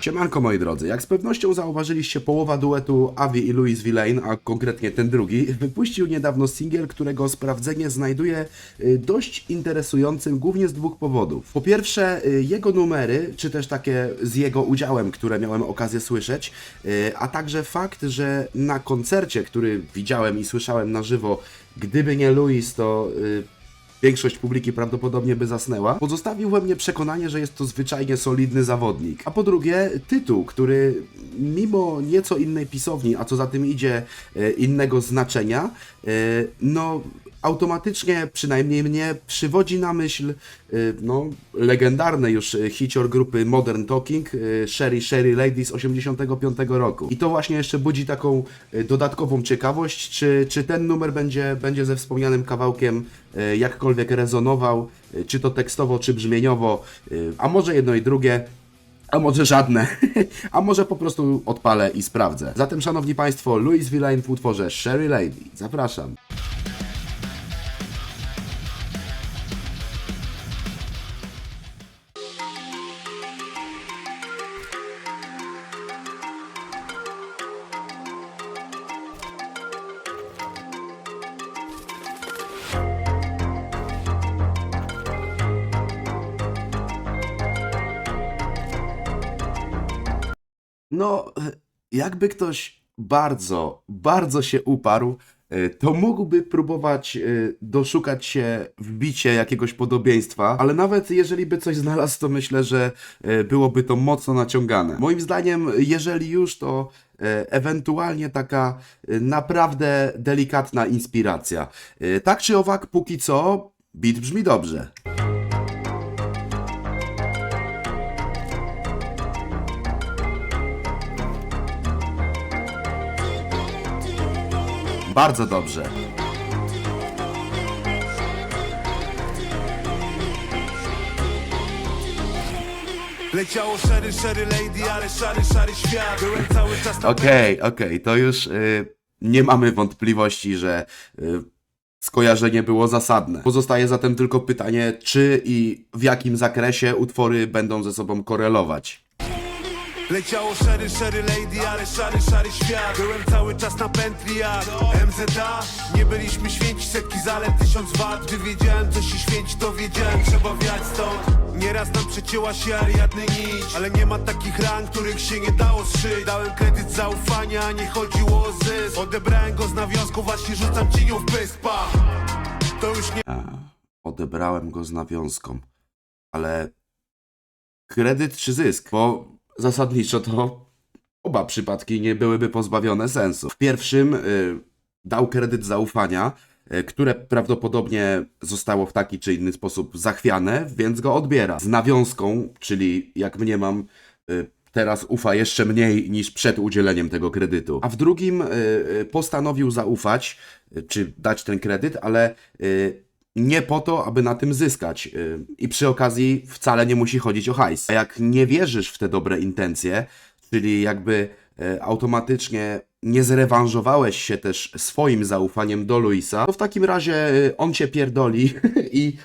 Siemanko moi drodzy, jak z pewnością zauważyliście, połowa duetu Avi i Louis Villain, a konkretnie ten drugi, wypuścił niedawno singiel, którego sprawdzenie znajduje y, dość interesującym głównie z dwóch powodów. Po pierwsze, y, jego numery, czy też takie z jego udziałem, które miałem okazję słyszeć, y, a także fakt, że na koncercie, który widziałem i słyszałem na żywo, gdyby nie Louis, to... większość publiki prawdopodobnie by zasnęła, pozostawił we mnie przekonanie, że jest to zwyczajnie solidny zawodnik. A po drugie, tytuł, który mimo nieco innej pisowni, a co za tym idzie e, innego znaczenia, e, no automatycznie, przynajmniej mnie, przywodzi na myśl e, no, legendarny już hicior grupy Modern Talking, Sherry Sherry Lady z 85 roku. I to właśnie jeszcze budzi taką dodatkową ciekawość, czy, czy ten numer będzie, będzie ze wspomnianym kawałkiem e, jakkolwiek rezonował, e, czy to tekstowo, czy brzmieniowo, e, a może jedno i drugie. A może żadne, a może po prostu odpalę i sprawdzę. Zatem, szanowni państwo, Louis Villain w utworze Sherry Lady. Zapraszam. No, jakby ktoś bardzo, bardzo się uparł, e, to mógłby próbować e, doszukać się w bicie jakiegoś podobieństwa, ale nawet jeżeli by coś znalazł, to myślę, że e, byłoby to mocno naciągane. Moim zdaniem, jeżeli już, to e, ewentualnie taka e, naprawdę delikatna inspiracja. E, Tak czy owak, póki co, beat brzmi dobrze. Bardzo dobrze. Leciało szary, szary lady, ale szary, szary świat Byłem cały czas Okej, okej, to już y, nie mamy wątpliwości, że y, skojarzenie było zasadne. Pozostaje zatem tylko pytanie, czy i w jakim zakresie utwory będą ze sobą korelować. Leciało szary, szary lady, ale szary, szary świat. Byłem cały czas na pętli jak MZA Nie byliśmy święci, setki zalet, tysiąc wat Gdy wiedziałem co się święci, to wiedziałem trzeba wiać stąd. Nieraz nam przecięła się Ariadny nić Ale nie ma takich ran, których się nie dało zszyć. Dałem kredyt zaufania, nie chodziło o zysk. Odebrałem go z nawiązku, właśnie rzucam cienią w pysk, pa. To już nie odebrałem go z nawiązką, ale kredyt czy zysk? Bo zasadniczo to oba przypadki nie byłyby pozbawione sensu. W pierwszym y, dał kredyt zaufania, y, które prawdopodobnie zostało w taki czy inny sposób zachwiane, więc go odbiera. Z nawiązką, czyli jak mniemam, y, teraz ufa jeszcze mniej niż przed udzieleniem tego kredytu. A w drugim y, y, postanowił zaufać, y, czy dać ten kredyt, ale y, nie po to, aby na tym zyskać. y, I przy okazji wcale nie musi chodzić o hajs. A jak nie wierzysz w te dobre intencje, czyli jakby e, automatycznie nie zrewanżowałeś się też swoim zaufaniem do Luisa, to w takim razie e, on cię pierdoli i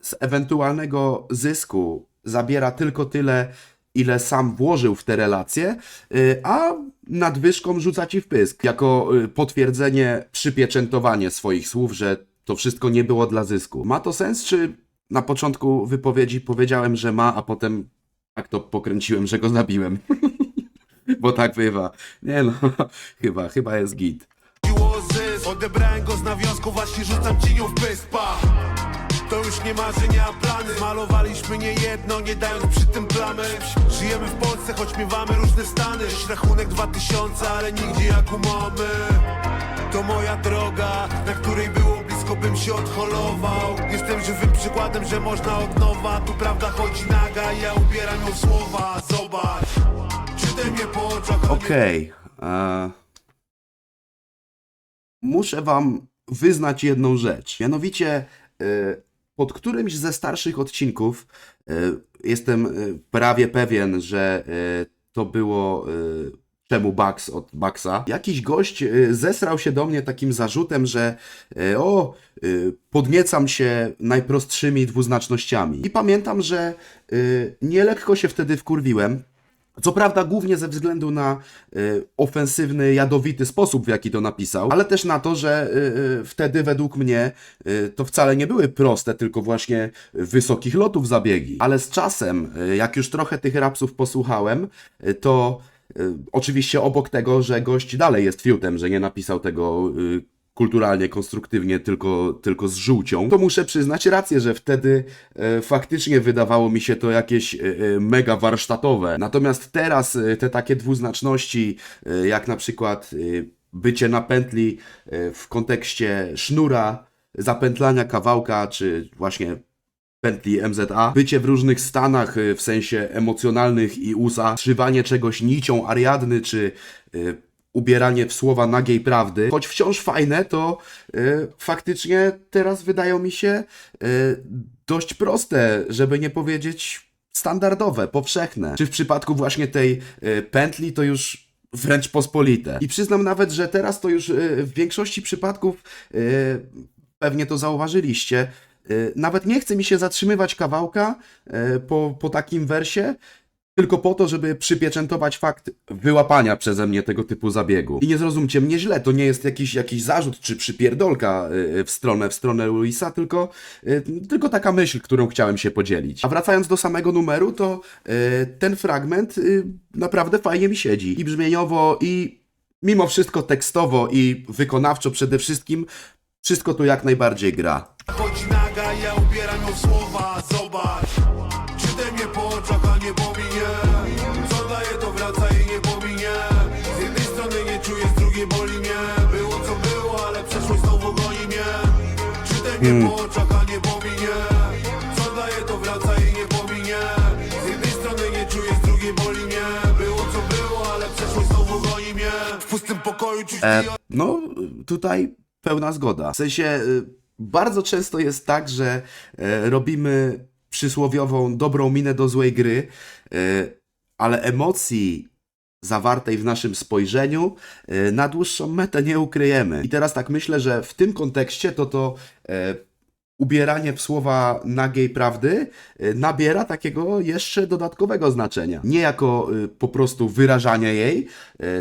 z ewentualnego zysku zabiera tylko tyle, ile sam włożył w te relacje, y, a nadwyżką rzuca ci w pysk, jako y, potwierdzenie, przypieczętowanie swoich słów, że to wszystko nie było dla zysku. Ma to sens, czy na początku wypowiedzi powiedziałem, że ma, a potem tak to pokręciłem, że go zabiłem? Bo tak bywa. Nie no, chyba, chyba jest git. Odebrałem go z nawiązku, właśnie rzucam w pysk, pa to już nie marzenia, plany Malowaliśmy nie jedno, nie dając przy tym plamy Żyjemy w Polsce, choć miewamy różne stany rachunek 2000, ale nigdzie jak To moja droga, na której było blisko bym się odholował Jestem żywym przykładem, że można od nowa Tu prawda chodzi naga, ja ubieram ją w słowa Zobacz, czytaj mnie po oczach Okej. e, Muszę wam wyznać jedną rzecz. Mianowicie, e, pod którymś ze starszych odcinków e, jestem prawie pewien, że to było czemu Bugs od Bugsa. Jakiś gość e, zesrał się do mnie takim zarzutem, że e, o, e, podniecam się najprostszymi dwuznacznościami. I pamiętam, że nielekko się wtedy wkurwiłem, Co prawda głównie ze względu na y, ofensywny, jadowity sposób, w jaki to napisał, ale też na to, że y, y, wtedy według mnie y, to wcale nie były proste, tylko właśnie wysokich lotów zabiegi. Ale z czasem, y, jak już trochę tych rapsów posłuchałem, y, to y, oczywiście obok tego, że gość dalej jest fiutem, że nie napisał tego y, kulturalnie, konstruktywnie, tylko, tylko z żółcią, to muszę przyznać rację, że wtedy e, faktycznie wydawało mi się to jakieś e, e, mega warsztatowe. Natomiast teraz e, te takie dwuznaczności, e, jak na przykład e, bycie na pętli e, w kontekście sznura, zapętlania kawałka, czy właśnie pętli MZA, bycie w różnych stanach y, w sensie emocjonalnych i USA, szywanie czegoś nicią Ariadny, czy y, ubieranie w słowa nagiej prawdy, choć wciąż fajne, to y, faktycznie teraz wydają mi się y, dość proste, żeby nie powiedzieć standardowe, powszechne. Czy w przypadku właśnie tej y, pętli to już wręcz pospolite. I przyznam nawet, że teraz to już y, w większości przypadków y, pewnie to zauważyliście. Y, Nawet nie chce mi się zatrzymywać kawałka y, po, po takim wersie, tylko po to, żeby przypieczętować fakt wyłapania przeze mnie tego typu zabiegu. I nie zrozumcie mnie źle, to nie jest jakiś, jakiś zarzut czy przypierdolka y, w stronę, w stronę Luisa, tylko, tylko taka myśl, którą chciałem się podzielić. A wracając do samego numeru, to ten fragment naprawdę fajnie mi siedzi. I brzmieniowo, i mimo wszystko tekstowo, i wykonawczo przede wszystkim, wszystko tu jak najbardziej gra. Chodzi naga, ja ubieram ją w słowa, zobacz Czytaj mnie po oczach, a nie po minie Co daje to wraca i nie pominie. Z jednej strony nie czuję, z drugiej boli mnie. Było co było, ale przeszłość znowu goni mnie. Czytaj mnie po oczach, a nie po minie Co daje to wraca i nie pominie. Z jednej strony nie czuję, z drugiej boli mnie. Było co było, ale przeszłość znowu goni mnie. W pustym pokoju czuć E, no, tutaj pełna zgoda. W sensie, y, bardzo często jest tak, że e, robimy przysłowiową dobrą minę do złej gry, e, ale emocji zawartej w naszym spojrzeniu e, na dłuższą metę nie ukryjemy. I teraz tak myślę, że w tym kontekście to to ubieranie w słowa nagiej prawdy nabiera takiego jeszcze dodatkowego znaczenia. Nie jako po prostu wyrażanie jej,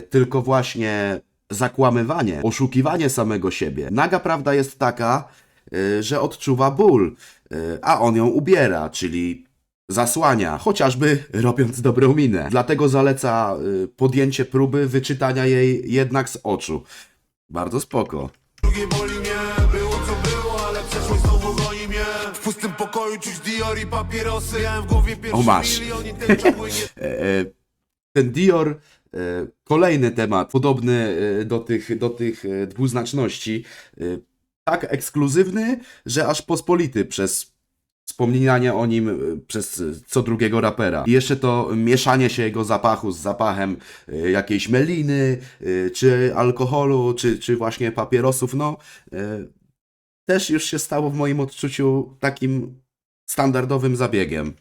tylko właśnie zakłamywanie, oszukiwanie samego siebie. Naga prawda jest taka, że odczuwa ból, y, a on ją ubiera, czyli zasłania, chociażby robiąc dobrą minę. Dlatego zaleca y, podjęcie próby wyczytania jej jednak z oczu. Bardzo spoko. boli mnie Było co było, ale przeszłość znowu goni mnie W pustym pokoju czuć Dior i papierosy Miałem w głowie pierwszy O, masz. milion i ten E, e, ten Dior, e, kolejny temat, podobny do tych, do tych dwuznaczności, tak ekskluzywny, że aż pospolity przez wspominanie o nim e, przez e, co drugiego rapera. I jeszcze to mieszanie się jego zapachu z zapachem e, jakiejś meliny, czy alkoholu, czy, czy właśnie papierosów, no też już się stało w moim odczuciu takim standardowym zabiegiem.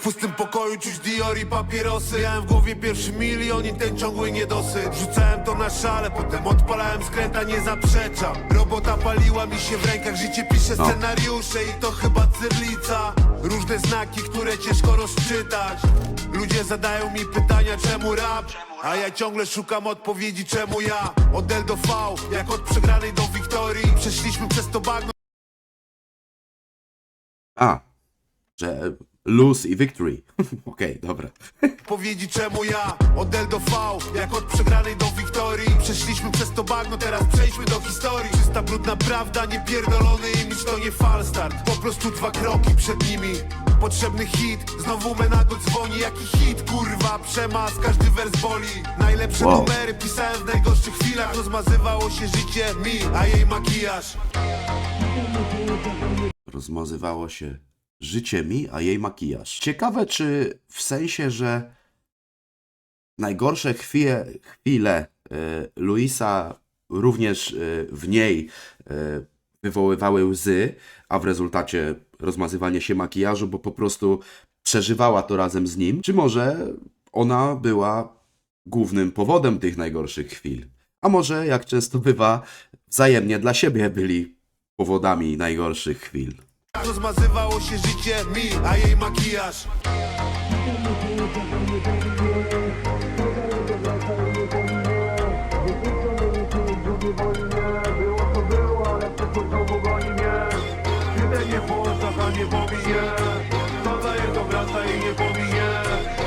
W pustym pokoju czuć Dior i papierosy. Miałem w głowie pierwszy milion i ten ciągły niedosyt. Rzucałem to na szale, potem odpalałem skręta, nie zaprzeczam. Robota paliła mi się w rękach, życie pisze No. scenariusze i to chyba cyrlica. Różne znaki, które ciężko rozczytać. Ludzie zadają mi pytania, czemu rap? A ja ciągle szukam odpowiedzi, czemu ja? Od L do V, jak od przegranej do wiktorii. Przeszliśmy przez to bagno. A, że lose i victory. Okej, dobra. Odpowiedzi czemu ja Od L do V, jak od przegranej do wiktorii? Przeszliśmy przez to bagno, teraz przejdźmy do historii. Czysta brudna prawda, niepierdolony imidż to nie falstart Po prostu dwa kroki przed nimi. Potrzebny hit, znowu Menago dzwoni. Jaki hit, kurwa, przemas, każdy wers boli. Najlepsze Wow. numery pisałem w najgorszych chwilach. Rozmazywało się życie mi, a jej makijaż. Rozmazywało się życie mi, a jej makijaż. Ciekawe, czy w sensie, że najgorsze chwile, chwile e, Luisa również e, w niej e, wywoływały łzy, a w rezultacie rozmazywanie się makijażu, bo po prostu przeżywała to razem z nim, czy może ona była głównym powodem tych najgorszych chwil. A może, jak często bywa, wzajemnie dla siebie byli powodami najgorszych chwil. Rozmazywało się życie mi, a jej makijaż. Nie po oczach, a nie po minie To daje, to wraca i nie pominie.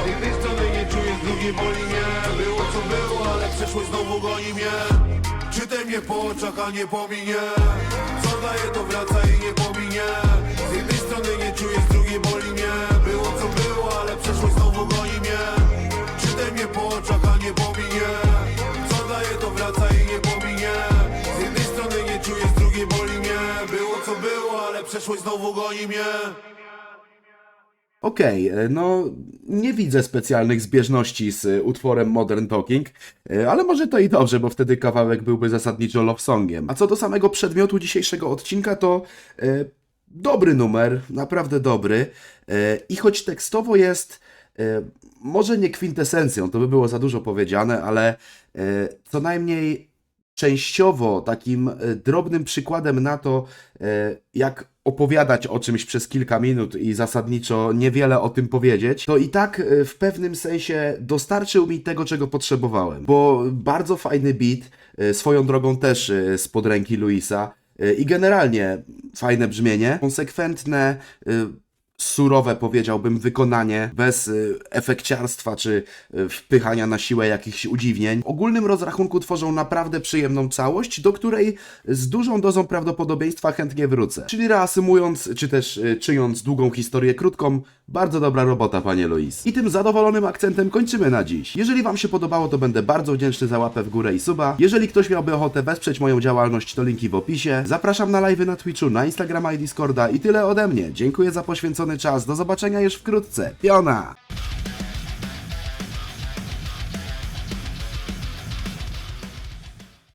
Z jednej strony nie czuję, drugiej boli Było co było, ale przeszłość znowu goni mnie. Czytaj mnie po oczach, a nie po minie Co daje, to wraca i nie pominie. Z jednej strony nie czuję, z drugiej boli mnie. Było co było, ale przeszłość znowu goni mnie. Czytaj mnie po oczach, a nie po minie Co daje, to wraca i nie pominie. Z jednej strony nie czuję, z drugiej boli mnie. Było co było, ale przeszłość znowu goni mnie Okej, e, no nie widzę specjalnych zbieżności z e, utworem Modern Talking, e, ale może to i dobrze, bo wtedy kawałek byłby zasadniczo love songiem. A co do samego przedmiotu dzisiejszego odcinka, to e, dobry numer, naprawdę dobry. E, I choć tekstowo jest e, może nie kwintesencją, to by było za dużo powiedziane, ale e, co najmniej częściowo takim e, drobnym przykładem na to, e, jak opowiadać o czymś przez kilka minut i zasadniczo niewiele o tym powiedzieć, to i tak e, w pewnym sensie dostarczył mi tego, czego potrzebowałem. Bo bardzo fajny beat, swoją drogą też e, spod ręki Luisa i generalnie fajne brzmienie, konsekwentne, surowe, powiedziałbym, wykonanie, bez y, efekciarstwa czy y, wpychania na siłę jakichś udziwnień. W ogólnym rozrachunku tworzą naprawdę przyjemną całość, do której z dużą dozą prawdopodobieństwa chętnie wrócę. Czyli reasumując, czy też y, czyjąc długą historię krótką, bardzo dobra robota, panie Lois. I tym zadowolonym akcentem kończymy na dziś. Jeżeli wam się podobało, to będę bardzo wdzięczny za łapę w górę i suba. Jeżeli ktoś miałby ochotę wesprzeć moją działalność, to linki w opisie. Zapraszam na live'y na Twitchu, na Instagrama i Discorda i tyle ode mnie. Dziękuję za poświęcony czas. Do zobaczenia już wkrótce. Piona!